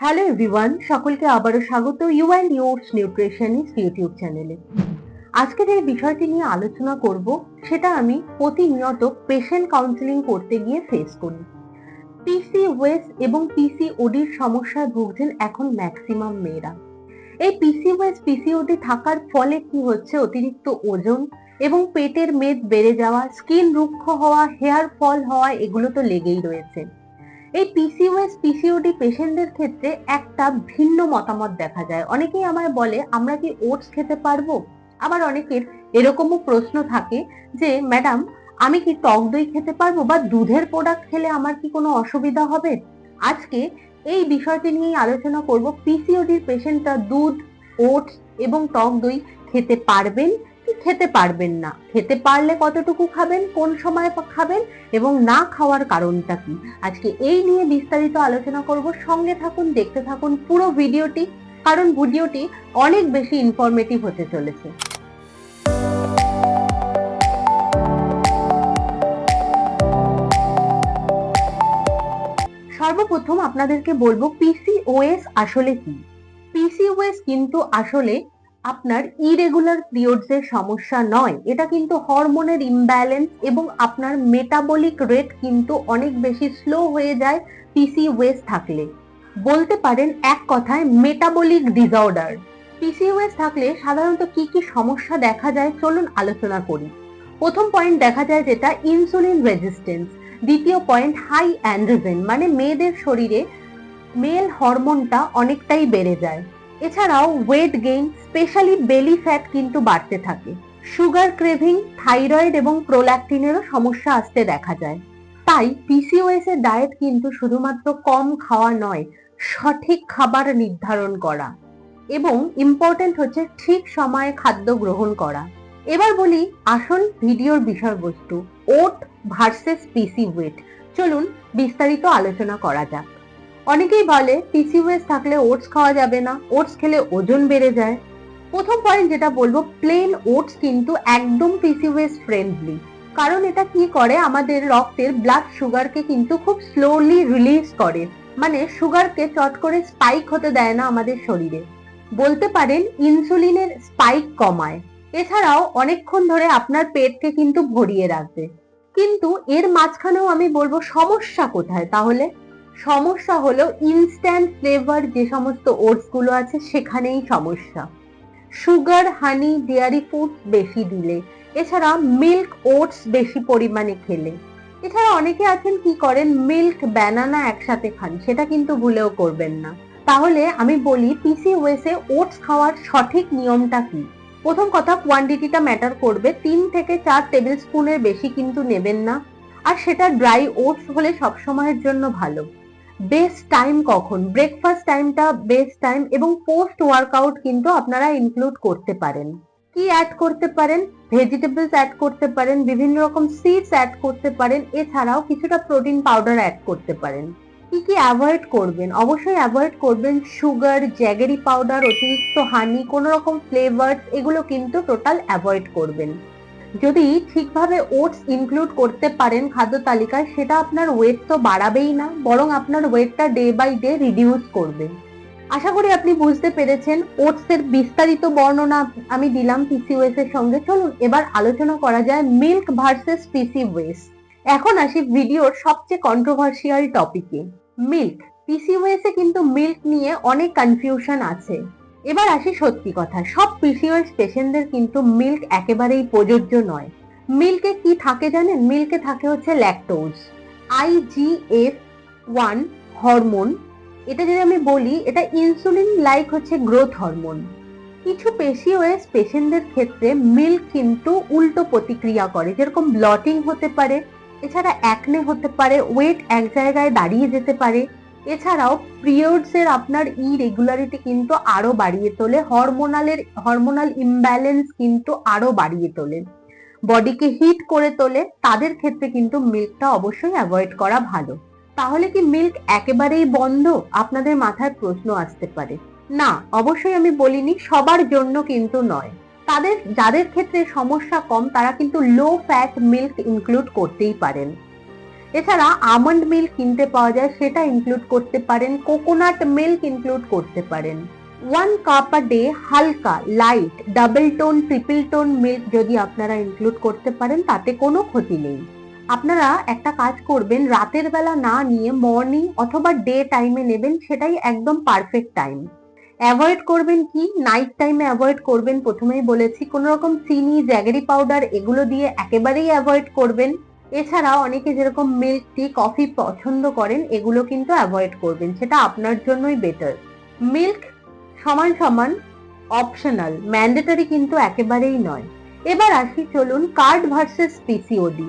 Hello everyone সকলকে আবারও স্বাগত you and yours nutritionist YouTube চ্যানেলে আজকের যে বিষয়টি নিয়ে আলোচনা করব, সেটা আমি প্রতিনিয়ত পেশেন্ট কাউন্সিলিং করতে গিয়ে ফেস করি। পিসি ওয়েস এবং পিসি ওডির সমস্যায় ভুগছেন এখন ম্যাক্সিমাম মেয়েরা। এই পিসি ওয়েস পিসিওডি থাকার ফলে কি হচ্ছে? অতিরিক্ত ওজন এবং পেটের মেদ বেড়ে যাওয়া, স্কিন রুক্ষ হওয়া, হেয়ার ফল হওয়া, এগুলো তো লেগেই রয়েছে। এই পিসিওএস পিসিওডি পেশেন্টদের ক্ষেত্রে একটা ভিন্ন মতামত দেখা যায়। অনেকেই আমায় বলে, আমরা কি ওটস খেতে পারব? আবার অনেকের এরকমও প্রশ্ন থাকে যে, ম্যাডাম, আমি কি টক দই খেতে পারব বা দুধের প্রোডাক্ট খেলে আমার কি কোনো অসুবিধা হবে? আজকে এই বিষয়টি নিয়েই আলোচনা করব। পিসিওডির পেশেন্টরা দুধ, ওটস এবং টক দই খেতে পারবেন খেতে পারবেন না। খেতে পারলে কতটুকু খাবেন, কোন সময় খাবেন এবং না খাওয়ার কারণটা কি? আজকে এই নিয়ে বিস্তারিত আলোচনা করব। সঙ্গে থাকুন, দেখতে থাকুন পুরো ভিডিওটি, কারণ ভিডিওটি অনেক বেশি ইনফরমেটিভ হতে চলেছে। সর্বপ্রথম আপনাদেরকে বলব পিসিওএস আসলে কি? পিসিওএস কিন্তু আসলে আপনার ইরেগুলার পিরিয়ডস এর সমস্যা নয়। এটা কিন্তু হরমোনের ইমব্যালেন্স এবং আপনার মেটাবলিক রেট কিন্তু অনেক বেশি স্লো হয়ে যায় পিসিওএস থাকলে। বলতে পারেন এক কথায় মেটাবলিক ডিসঅর্ডার পিসিওএস থাকলে সাধারণত কি কি সমস্যা দেখা যায় চলুন আলোচনা করি। প্রথম পয়েন্ট দেখা যায় যেটা ইনসুলিন রেজিস্ট্যান্স দ্বিতীয় পয়েন্ট হাই অ্যান্ড্রোজেন মানে মেয়েদের শরীরে মেল হরমোনটা অনেকটাই বেড়ে যায়। এছাড়াও weight gain specially belly fat কিন্তু বাড়তে থাকে। সুগার ক্রেভিং থাইরয়েড এবং প্রোল্যাক্টিনেরও সমস্যা আসতে দেখা যায়। তাই পিসিওএস এর ডায়েট কিন্তু শুধুমাত্র কম খাওয়া নয়, সঠিক খাবার নির্ধারণ করা এবং ইম্পর্টেন্ট হচ্ছে ঠিক সময়ে খাদ্য গ্রহণ করা। এবার বলি আসল ভিডিওর বিষয়বস্তু ওট ভার্সেস পিসি ওয়েট চলুন বিস্তারিত আলোচনা করা যাক। অনেকেই বলে পিসিওএস থাকলে ওটস খাওয়া যাবে না ওটস খেলে ওজন বেড়ে যায়। প্রথম পয়েন্ট যেটা বলব প্লেন ওটস কিন্তু একদম পিসিওএস ফ্রেন্ডলি কারণ এটা কি করে? আমাদের রক্তের ব্লাড সুগারকে কিন্তু খুব স্লোলি রিলিজ করে। মানে সুগারকে চট করে স্পাইক হতে দেয় না আমাদের শরীরে। বলতে পারেন ইনসুলিনের স্পাইক কমায়। এছাড়াও অনেকক্ষণ ধরে আপনার পেটকে কিন্তু ভরিয়ে রাখবে। কিন্তু এর মাঝখানেও আমি বলব সমস্যা কোথায়? তাহলে সমস্যা হলো ইনস্ট্যান্ট ফ্লেভার যে সমস্ত ওটসগুলো আছে সেখানেই সমস্যা। সুগার হানি ডেয়ারি ফুড বেশি দিলে। এছাড়া মিল্ক ওটস বেশি পরিমাণে খেলে। এছাড়া অনেকে আছেন কি করেন মিল্ক ব্যানানা একসাথে খান, সেটা কিন্তু ভুলেও করবেন না। তাহলে আমি বলি পিসি ওয়েসে ওটস খাওয়ার সঠিক নিয়মটা কি? প্রথম কথা কোয়ান্টিটিটা ম্যাটার করবে। তিন থেকে চার টেবিল স্পুনের বেশি কিন্তু নেবেন না। আর সেটা ড্রাই ওটস হলে সবসময়ের জন্য ভালো। বেস্ট টাইম কখন? ব্রেকফাস্ট টাইমটা বেস্ট টাইম এবং পোস্ট ওয়ার্কআউট কিন্তু আপনারা ইনক্লুড করতে পারেন। কি অ্যাড করতে পারেন? ভেজিটেবলস অ্যাড করতে পারেন, বিভিন্ন রকম সিডস অ্যাড করতে পারেন, এছাড়াও কিছুটা প্রোটিন পাউডার অ্যাড করতে পারেন। কি কি অ্যাভয়েড করবেন? অবশ্যই অ্যাভয়েড করবেন সুগার জ্যাগেরি পাউডার অতিরিক্ত হানি কোনো রকম ফ্লেভারস এগুলো কিন্তু টোটাল অ্যাভয়েড করবেন। যদি ঠিকভাবে ওটস ইনক্লুড করতে পারেন খাদ্য তালিকায়, সেটা আপনার ওয়েট তো বাড়াবেই না, বরং আপনার ওয়েটটা ডে বাই ডে রিডিউস করবে। আশা করি আপনি বুঝতে পেরেছেন ওটস এর বিস্তারিত বর্ণনা আমি দিলাম পিসিওএস এর সঙ্গে। চলুন, এবার আলোচনা করা যায় মিল্ক ভার্সেস পিসিওএস এখন আসি ভিডিওর সবচেয়ে কন্ট্রোভার্সিয়াল টপিকে মিল্ক পিসিওএস এ কিন্তু মিল্ক নিয়ে অনেক কনফিউশন আছে। এবার আসি সত্যি কথা। সব পিসিওএস পেশেন্টদের কিন্তু মিল্ক একেবারেই প্রযোজ্য নয়। মিল্কে কি থাকে জানেন? মিল্কে থাকে হচ্ছে ল্যাকটোজ আইজিএফ ওয়ান হরমোন এটা যদি আমি বলি, এটা ইনসুলিন লাইক হচ্ছে গ্রোথ হরমোন কিছু পেশিওএস পেশেন্টদের ক্ষেত্রে মিল্ক কিন্তু উল্টো প্রতিক্রিয়া করে। যেরকম ব্লটিং হতে পারে, এছাড়া অ্যাকনে হতে পারে ওয়েট এক জায়গায় দাঁড়িয়ে যেতে পারে। এছাড়াও পিরিয়ডস এর আপনার ইরেগুলারিটি কিন্তু আরও বাড়িয়ে তোলে হরমোনালের হরমোনাল ইমব্যালেন্স কিন্তু আরও বাড়িয়ে তোলে। বডিকে হিট করে তোলে, তাদের ক্ষেত্রে কিন্তু মিল্কটা অবশ্যই অ্যাভয়েড করা ভালো। তাহলে কি মিল্ক একেবারেই বন্ধ? আপনাদের মাথায় প্রশ্ন আসতে পারে। না, অবশ্যই আমি বলিনি, সবার জন্য কিন্তু নয়। তাদের, যাদের ক্ষেত্রে সমস্যা কম, তারা কিন্তু লো ফ্যাট মিল্ক ইনক্লুড করতেই পারেন। এছাড়া আমন্ড মিল্ক কিনতে পাওয়া যায়, সেটা ইনক্লুড করতে পারেন কোকোনাট মিল্ক ইনক্লুড করতে পারেন। ওয়ান কাপ আ ডে হালকা light double tone triple tone milk যদি আপনারা ইনক্লুড করতে পারেন, তাতে কোনো ক্ষতি নেই। আপনারা একটা কাজ করবেন, রাতের বেলা না নিয়ে মর্নিং অথবা ডে টাইমে নেবেন, সেটাই একদম পারফেক্ট টাইম অ্যাভয়েড করবেন কি? নাইট টাইমে অ্যাভয়েড করবেন, প্রথমেই বলেছি কোনো রকম চিনি জ্যাগেরি পাউডার এগুলো দিয়ে একেবারেই অ্যাভয়েড করবেন। এছাড়া অনেকে যেরকম মিল্ক টি কফি পছন্দ করেন, এগুলো কিন্তু অ্যাভয়েড করবেন। সেটা আপনার জন্যই বেটার মিল্ক সমান সমান অপশনাল ম্যান্ডেটরি কিন্তু একেবারেই নয়। এবার আসি চলুন কার্ড ভার্সেস পিসিওডি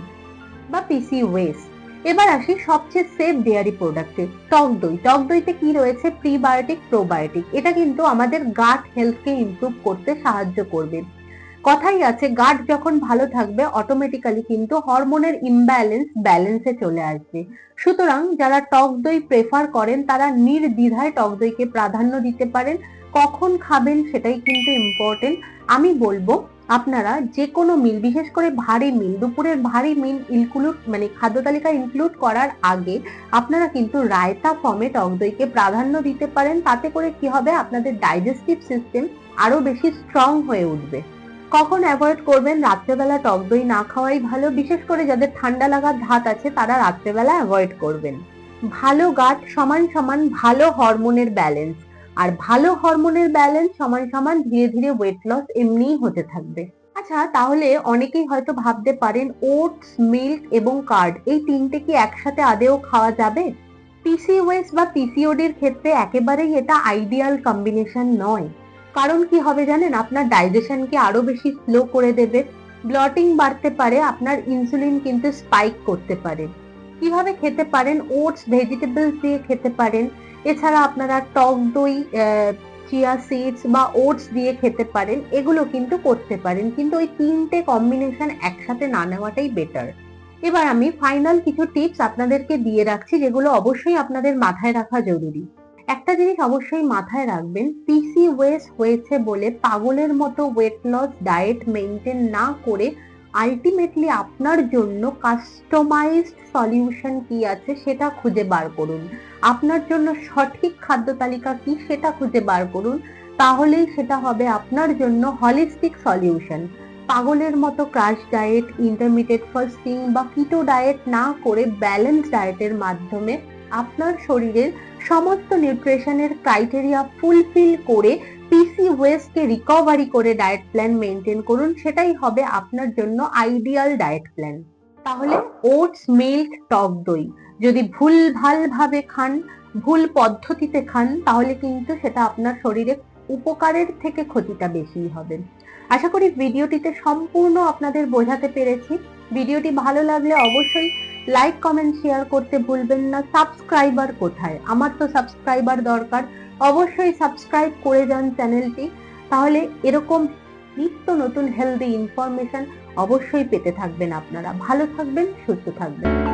বা পিসিওএস এবার আসি সবচেয়ে সেফ ডেয়ারি প্রোডাক্টে টক দই। টক দইতে কি রয়েছে? প্রিবায়োটিক প্রোবায়োটিক এটা কিন্তু আমাদের গাট হেলথকে ইমপ্রুভ করতে সাহায্য করবে। কথাই আছে গাট যখন ভালো থাকবে অটোমেটিক্যালি কিন্তু হরমোনের ইমব্যালেন্স ব্যালেন্সে চলে আসবে। সুতরাং যারা টক দই প্রেফার করেন, তারা নির্দ্বিধায় টক দইকে প্রাধান্য দিতে পারেন। কখন খাবেন সেটাই কিন্তু ইম্পর্টেন্ট আমি বলব, আপনারা যে কোনো মিল বিশেষ করে ভারী মিল দুপুরের ভারী মিল ইনক্লুড মানে খাদ্য তালিকা ইনক্লুড করার আগে আপনারা কিন্তু রায়তা ফর্মে টক দইকে প্রাধান্য দিতে পারেন। তাতে করে কি হবে? আপনাদের ডাইজেস্টিভ সিস্টেম আরও বেশি স্ট্রং হয়ে উঠবে। কখন অ্যাভয়েড করবেন? রাত্রেবেলা টক দই না খাওয়াই ভালো, বিশেষ করে যাদের ঠান্ডা লাগার ধাত আছে, তারা রাত্রেবেলা অ্যাভয়েড করবেন। ভালো গাট সমান সমান ভালো হরমোনের ব্যালেন্স আর ভালো হরমোনের ব্যালেন্স সমান সমান ধীরে ধীরে ওয়েট লস এমনিই হতে থাকবে। আচ্ছা তাহলে অনেকেই হয়তো ভাবতে পারেন ওটস মিল্ক এবং কার্ড এই তিনটে কি একসাথে আদেও খাওয়া যাবে? পিসিওএস বা পিসিওডির ক্ষেত্রে একেবারেই এটা আইডিয়াল কম্বিনেশন নয়। কারণ কি হবে জানেন? আপনার ডাইজেশনকে আরও বেশি স্লো করে দেবে। ব্লটিং বাড়তে পারে, আপনার ইনসুলিন কিন্তু স্পাইক করতে পারে। কীভাবে খেতে পারেন? ওটস ভেজিটেবলস দিয়ে খেতে পারেন। এছাড়া আপনারা টক দই চিয়া সিডস বা ওটস দিয়ে খেতে পারেন। এগুলো কিন্তু করতে পারেন। কিন্তু ওই তিনটে কম্বিনেশন একসাথে না নেওয়াটাই বেটার এবার আমি ফাইনাল কিছু টিপস আপনাদেরকে দিয়ে রাখছি, যেগুলো অবশ্যই আপনাদের মাথায় রাখা জরুরি। একটা জিনিস অবশ্যই মাথায় রাখবেন পিসি ওয়েস হয়েছে বলে পাগলের মতো ওয়েট লস ডায়েট মেনটেন না করে আলটিমেটলি আপনার জন্য কাস্টমাইজড সলিউশন কি আছে সেটা খুঁজে বার করুন। আপনার জন্য সঠিক খাদ্য তালিকা কি সেটা খুঁজে বার করুন, তাহলেই সেটা হবে আপনার জন্য হলিস্টিক সলিউশন পাগলের মতো ক্রাশ ডায়েট ইন্টারমিডিয়েট ফাস্টিং বা কিটো ডায়েট না করে ব্যালেন্স ডায়েটের মাধ্যমে আপনার শরীরের সমস্ত নিউট্রিশনের ক্রাইটেরিয়া ফুলফিল করে পিসি ওয়েস্টকে রিকভারি করে ডায়েট প্ল্যান মেনটেন করুন, সেটাই হবে আপনার জন্য আইডিয়াল ডায়েট প্ল্যান তাহলে ওটস মিল্ক টক দই, যদি ভুল ভালো ভাবে খান, ভুল পদ্ধতিতে খান, তাহলে কিন্তু সেটা আপনার শরীরে উপকারের থেকে ক্ষতিটা বেশি হবে। আশা করি ভিডিওটিতে সম্পূর্ণ আপনাদের বোঝাতে পেরেছি। ভিডিওটি ভালো লাগলে অবশ্যই লাইক কমেন্ট শেয়ার করতে ভুলবেন না। সাবস্ক্রাইবার কোথায়? আমার তো সাবস্ক্রাইবার দরকার। অবশ্যই সাবস্ক্রাইব করে যান চ্যানেলটি তাহলে এরকম নিত্য নতুন হেলদি ইনফরমেশন অবশ্যই পেতে থাকবেন আপনারা। ভালো থাকবেন, সুস্থ থাকবেন।